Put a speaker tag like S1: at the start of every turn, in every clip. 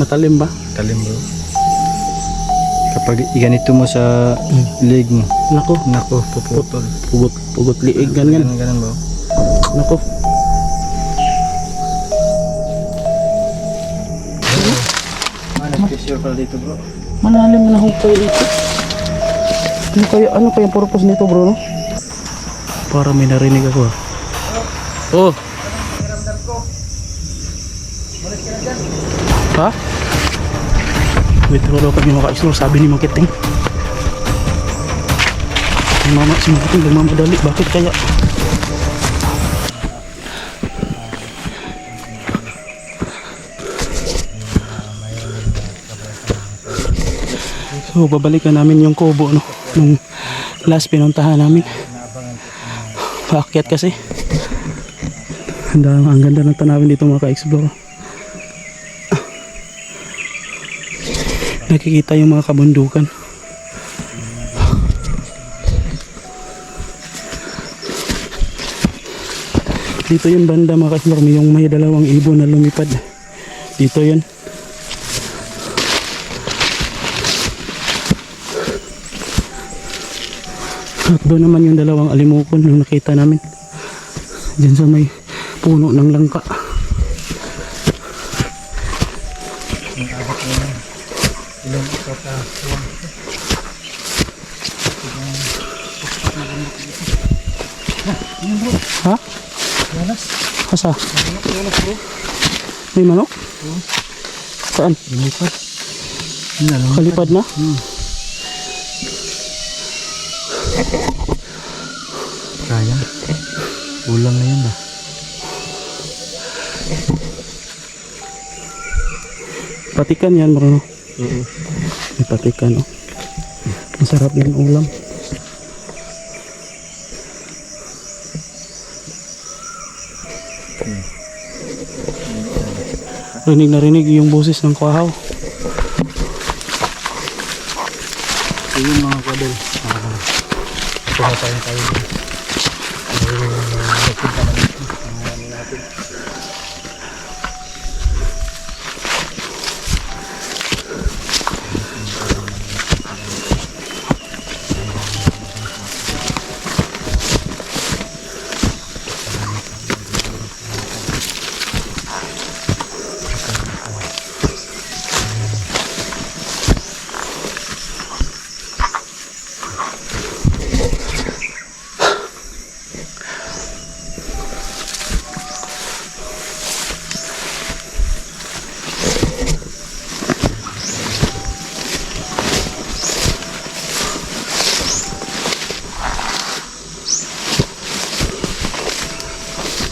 S1: Matalim ba?
S2: Talim bro. Kapag iganito mo sa leg mo,
S1: Nako,
S2: nako, puputol.
S1: pugot, pugot liig, ganyan.
S2: Ganun, ganun bro.
S1: Nako.
S2: Ano, special pala dito bro.
S1: Malalim na hukay ito. Ano kaya, ano kaya purpose nito bro, no? Para may narinig ako ah. Oh! Ha? Wait, wala kami maka-explore. Sabi ni Makiting. Si mama, si Makiting nagmamadali. Bakit kaya? So, babalikan namin yung kubo, no? Nung last pinuntahan namin. Paakyat kasi. Ang, ang ganda ng tanawin dito mga ka-explore. Nakikita yung mga kabundukan. Dito yung banda mga ka-explore. May yung may dalawang ibon na lumipad. Dito yun. At doon naman yung dalawang alimukon yung nakita namin. Diyan sa may puno ng langka. Ha?
S2: Yanas.
S1: Asa?
S2: Yanas bro.
S1: May manok? Saan?
S2: Lumipad.
S1: Kalipad na?
S2: Kaya. Ulam na yun ah.
S1: Patikan yan bro.
S2: Oo.
S1: May patikan oh. Masarap yan ulam. Rinig na rinig yung boses ng kwahaw.
S2: Yun mga kadol. Uh, tayo tayo.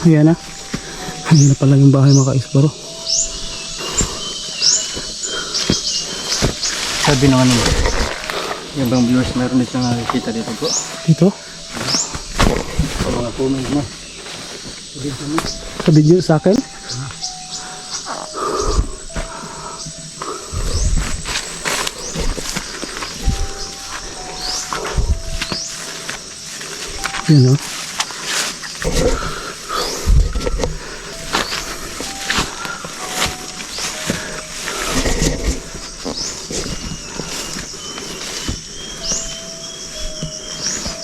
S1: Ayan na. Ayan na pala yung bahay mga ka-explore.
S2: Sabi ng ano, yung ibang viewers meron dito nakikita dito bro.
S1: Dito.
S2: Mga comment mo.
S1: Sa video sa akin. Yan o.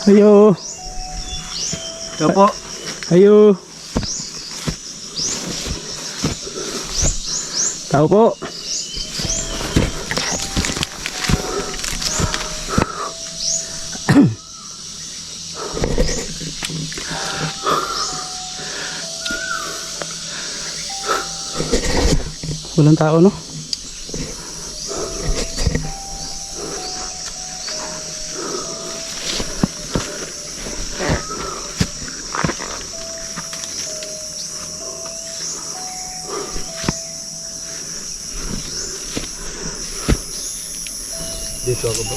S1: Ayo,
S2: Ito po.
S1: ayo. Tao po. Walang tao, no?
S2: Dito ako bro.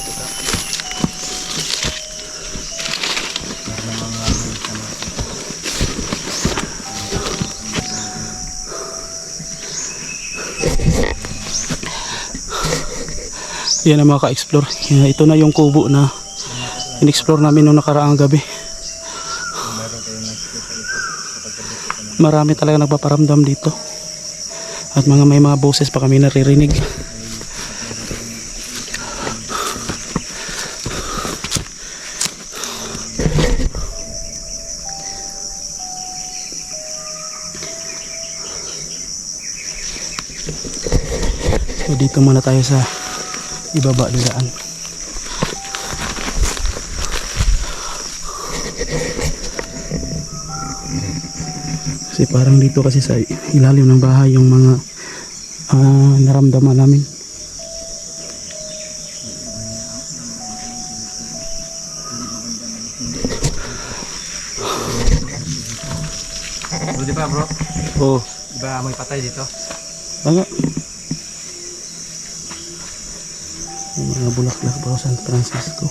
S1: Yan ang mga ka-explore. Ito na yung kubo na in-explore namin noong nakaraang gabi. Marami talaga nagpaparamdam dito. At mga may mga boses pa kami naririnig. Dito muna tayo sa ibaba ng daan. Kasi parang dito kasi sa ilalim ng bahay yung mga ah, naramdaman namin.
S2: Di ba bro?
S1: Oh,
S2: Di ba may patay dito?
S1: baga. Yung mga bulaklak bro, San Francisco.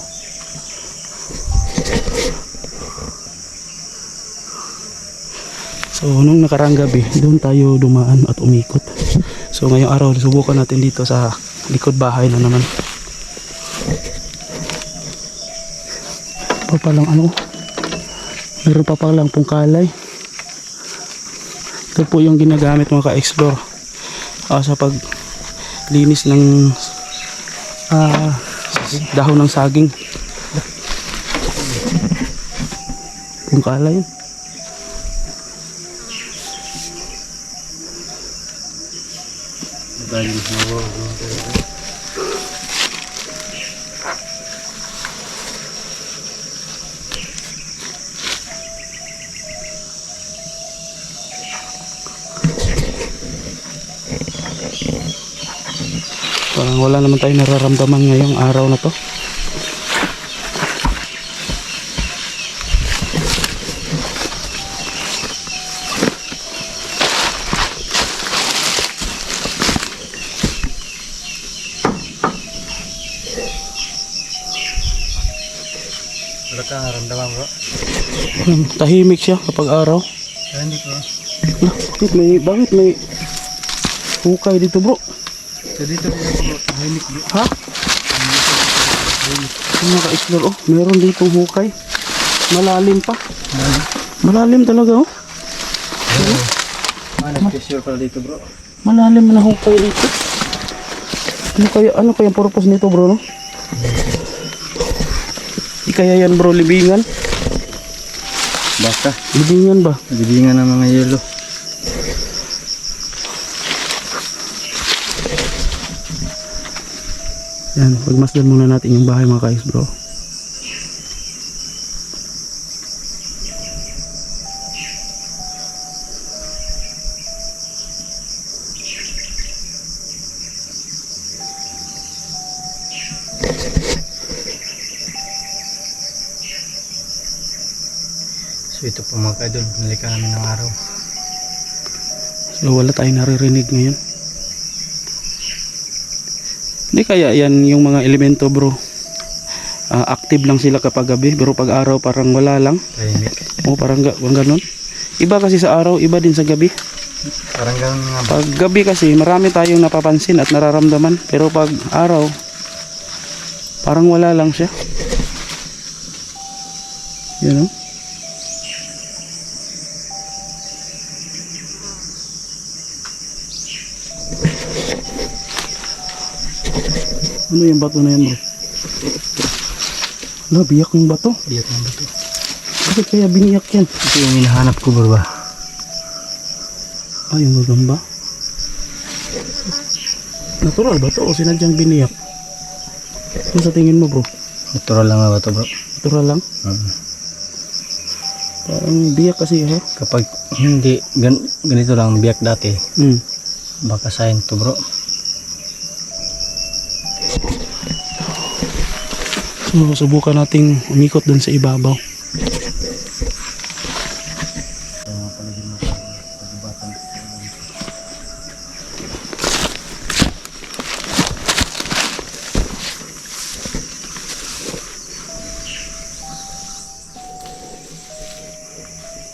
S1: So, nung nakarang gabi, doon tayo dumaan at umikot. So, ngayong araw, subukan natin dito sa likod bahay na naman. Pa palang ano, meron pa palang pungkalay. Ito po yung ginagamit mga ka-explore ah, sa paglinis ng ah, dahon ng saging. Pungkalay yun.
S2: Dahil mo.
S1: Parang wala naman tayo nararamdaman ngayong araw na to.
S2: Wala ka naramdaman bro?
S1: Hmm, Tahimik siya kapag araw.
S2: Ko.
S1: Lah, bakit may, bakit may hukay dito bro?
S2: So dito bro. Tahimik bro.
S1: Ha? Yung mga ka-explore, oh, meron ditong hukay. Malalim pa. Malalim talaga, oh.
S2: Ah, nag-pressure pala dito bro.
S1: Malalim na hukay dito. Ano kaya, ano kaya ang purpose nito bro, no? Di kaya yan bro, libingan?
S2: Baka.
S1: Libingan ba?
S2: Nagibingan ng mga yelo.
S1: Yan, pagmasdan muna natin yung bahay mga guys bro.
S2: So ito po mga kaidol. Binalikan namin ng araw.
S1: So wala tayong naririnig ngayon. Hindi kaya yan yung mga elemento bro. Ah, active lang sila kapag gabi pero pag araw parang wala lang. O parang ga- ganun. Iba kasi sa araw, iba din sa gabi.
S2: Parang ganun nga?
S1: Pag gabi kasi marami tayong napapansin at nararamdaman pero pag araw parang wala lang siya. Yun know? Ano yung bato na yan bro? Wala, biyak yung bato.
S2: Biyak ng bato.
S1: Bakit kaya biniyak yan?
S2: Ito yung hinahanap ko bro ba?
S1: Ah, yung gagamba. Natural ba to o sinadyang biniyak? Ano sa tingin mo bro?
S2: Natural lang nga ba ito bro?
S1: Natural lang?
S2: Mm.
S1: Parang biyak kasi ha?
S2: Kapag hindi gan ganito lang biyak dati,
S1: Hmm.
S2: baka sign to bro.
S1: So, subukan nating umikot dun sa ibabaw.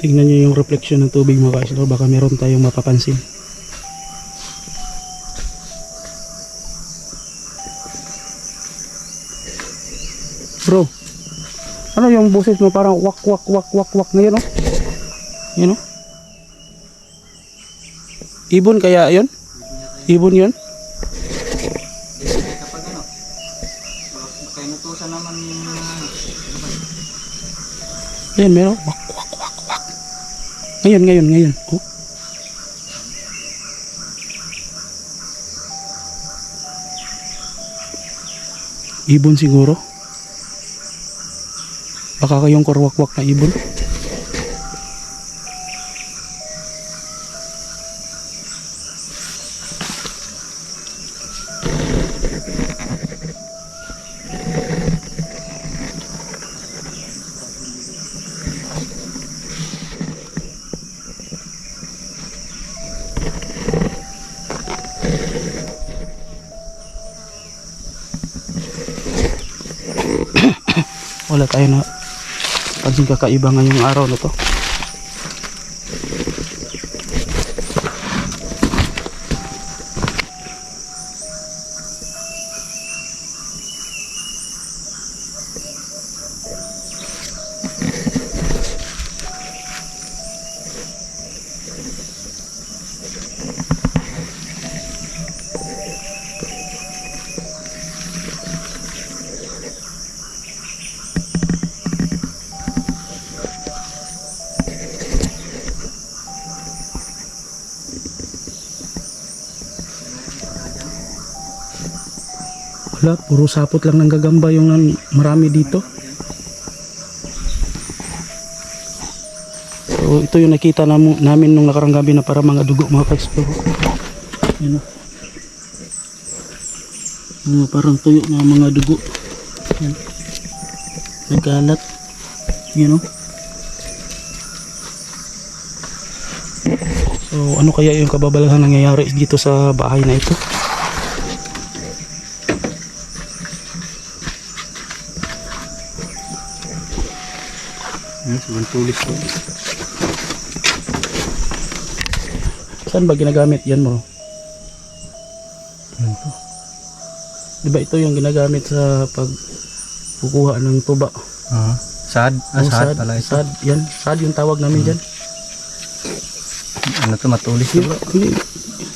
S1: Tingnan nyo yung reflection ng tubig mga ka baka meron tayong mapapansin. Bro, ano yung boses mo parang wak wak wak wak wak ngayon oh? Yun oh? Ibon kaya yun? Ibon yun?
S2: Kapag ano, kaya nutusan naman yung
S1: Ayan, meron. Wak, wak, wak, wak. Ngayon, ngayon, ngayon. Oh. Ibon siguro. Baka kayong korwakwak na ibon. Kakaiba ngayong araw na to. Wala, puro sapot lang ng gagamba yung marami dito. So ito yung nakita namu, namin nung nakarang gabi na para mga dugo mga ka-explore. Yan. Mga parang tuyo na mga dugo. Yan. Nagkalat. Yan o. So ano kaya yung kababalahan nangyayari dito sa bahay na ito?
S2: Hmm, sobrang tulis ko.
S1: Saan ba ginagamit yan mo? Ano to? Di ba ito yung ginagamit sa pag kukuha ng tuba?
S2: Ah, sad? Ah,
S1: Oh,
S2: sad, pala ito.
S1: Sad, yan. Sad yung tawag namin dyan.
S2: Ano to, matulis to?
S1: hindi.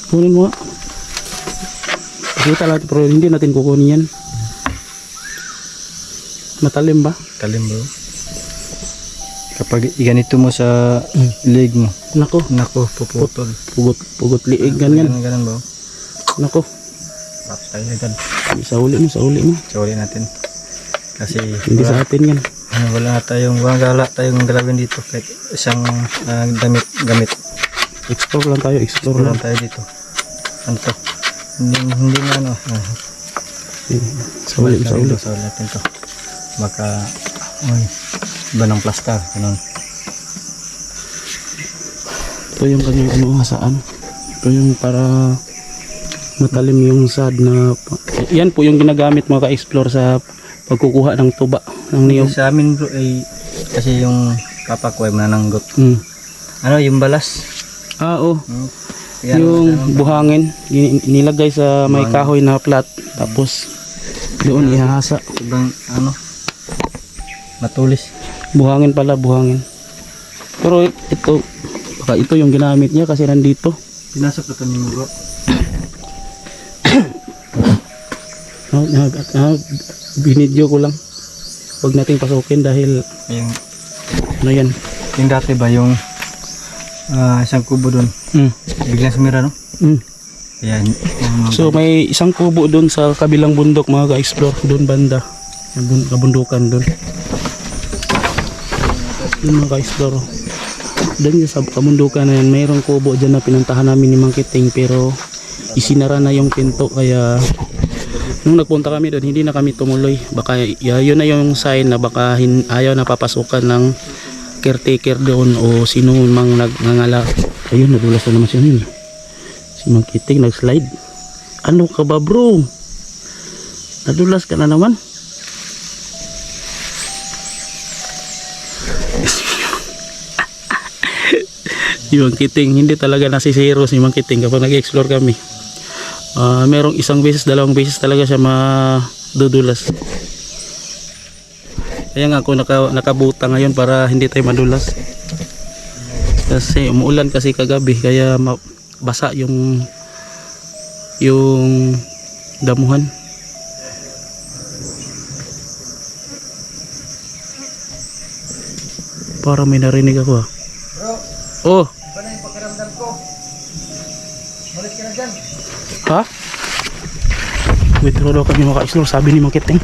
S1: Kunin mo nga. Kita natin pero hindi natin kukunin yan. Matalim ba?
S2: Kalim bro. Kapag iganito mo sa leg mo,
S1: Nako,
S2: nako, puputol.
S1: pugot, pugot liig ganyan.
S2: Ganun, ganun bro.
S1: Nako,
S2: Tapos tayo agad.
S1: sa uli mo, sa uli mo.
S2: Sorry natin. Kasi
S1: Hindi sa atin yan.
S2: ano, wala na tayong, wala gala tayong galawin dito. Kahit isang ah, damit, gamit.
S1: Explore lang tayo, explore
S2: Wala
S1: lang.
S2: tayo dito. Ano to? Hindi, hindi na ano. ah,
S1: Sa uli, sa uli.
S2: Sa uli natin to. Baka, uy, iba ng plaster. Ganun.
S1: Ito yung kanyang ano, hasaan. Ito yung para matalim yung sad na yan po yung ginagamit mga ka-explore sa pagkukuha ng tuba ng niyog.
S2: Sa amin bro ay kasi yung papa ko ay manananggot.
S1: Mm.
S2: Ano yung balas?
S1: Ah, oh.
S2: Hmm. Yan,
S1: yung
S2: ano,
S1: buhangin nilagay sa may
S2: Buhangin.
S1: kahoy na plat tapos doon ihahasa.
S2: sobrang ano matulis.
S1: Buhangin pala, buhangin. Pero ito baka ito yung ginamit niya kasi nandito.
S2: Pinasok ito ni bro.
S1: Ah, ah, ah, binidyo ko lang. Huwag nating pasukin dahil
S2: Yung,
S1: ano yan.
S2: yung dati ba yung ah, isang kubo doon.
S1: Mm.
S2: Biglang sumira no?
S1: Mm.
S2: Yan. yung mga-
S1: So may isang kubo doon sa kabilang bundok mga ka-explore doon banda. Yung bun- kabundukan doon. Yung mga ka-explore. Yung sa kabundukan na yan, mayroong kubo dyan na pinuntahan namin ni Mang pero isinara na yung pinto kaya nung nagpunta kami doon hindi na kami tumuloy. Baka yun na yung sign na baka hin, ayaw na papasukan ng caretaker doon o sino mang nagngangala. Ayun, nadulas na naman siya yun. Si Mang Kiting nag-slide. Ano ka ba bro? Nadulas ka na naman. Mang Kiting, hindi talaga nasisiro si Mang Kiting kapag nag-explore kami. Ah, merong isang beses, dalawang beses talaga siya madudulas. Kaya nga ako naka, nakabuta ngayon para hindi tayo madulas. Kasi umuulan kasi kagabi kaya basa yung yung damuhan. Para may narinig ako ah. Oh, ha? Withdraw daw kami mga ka-explore, sabi ni Makiting.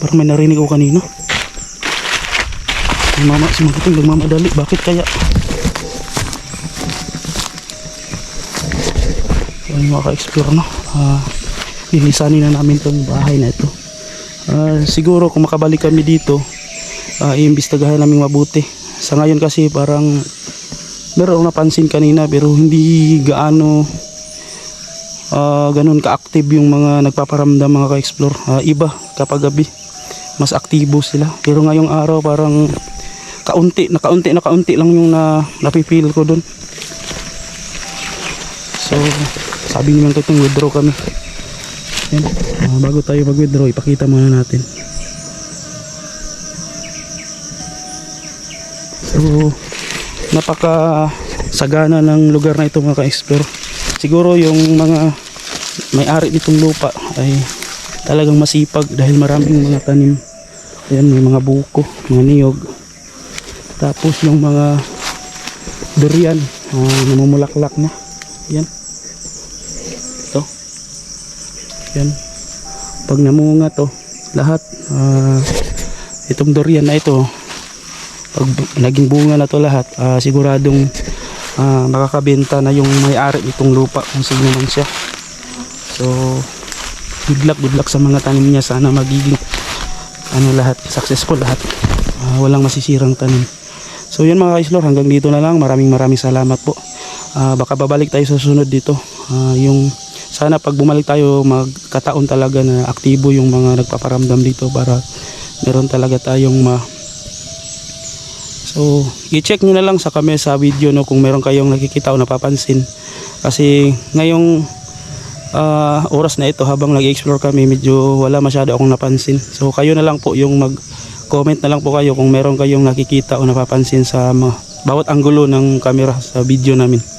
S1: Parang may narinig ako kanina. Si mama, si Makiting nagmamadali. Bakit kaya? So, yung mga ka-explore, no? Ah, lilisanin na namin tong bahay na ito. Ah, siguro kung makabalik kami dito, uh, iimbestagahan namin mabuti. Sa ngayon kasi parang meron napansin kanina pero hindi gaano ah, ganun ka-active yung mga nagpaparamdam mga ka-explore. Ah, iba kapag gabi mas aktibo sila. Pero ngayong araw parang kaunti, nakaunti, nakaunti lang yung na napipil ko doon. So, sabi niyo lang withdraw kami. Yan. Ah, bago tayo mag-withdraw, ipakita muna natin. So, napaka sagana ng lugar na ito mga ka-explore. Siguro yung mga may-ari nitong lupa ay talagang masipag dahil maraming mga tanim. Ayan, may mga buko, mga niyog. Tapos yung mga durian, ah, namumulaklak na. Yan. Ito. Yan. Pag namunga to, lahat, ah, itong durian na ito, pag naging bunga na to lahat, ah, siguradong ah, makakabenta na yung may-ari itong lupa kung sino man siya. So, good luck, good luck sa mga tanim niya. Sana magiging ano lahat, successful lahat. Ah, walang masisirang tanim. So, yun mga ka hanggang dito na lang. Maraming maraming salamat po. Ah, baka babalik tayo sa sunod dito. Ah, yung sana pag bumalik tayo magkataon talaga na aktibo yung mga nagpaparamdam dito para meron talaga tayong ma So, i-check nyo na lang sa kami sa video no kung meron kayong nakikita o napapansin. Kasi ngayong ah, oras na ito habang nag-explore kami medyo wala masyado akong napansin. So, kayo na lang po yung mag-comment na lang po kayo kung meron kayong nakikita o napapansin sa mga, bawat anggulo ng camera sa video namin.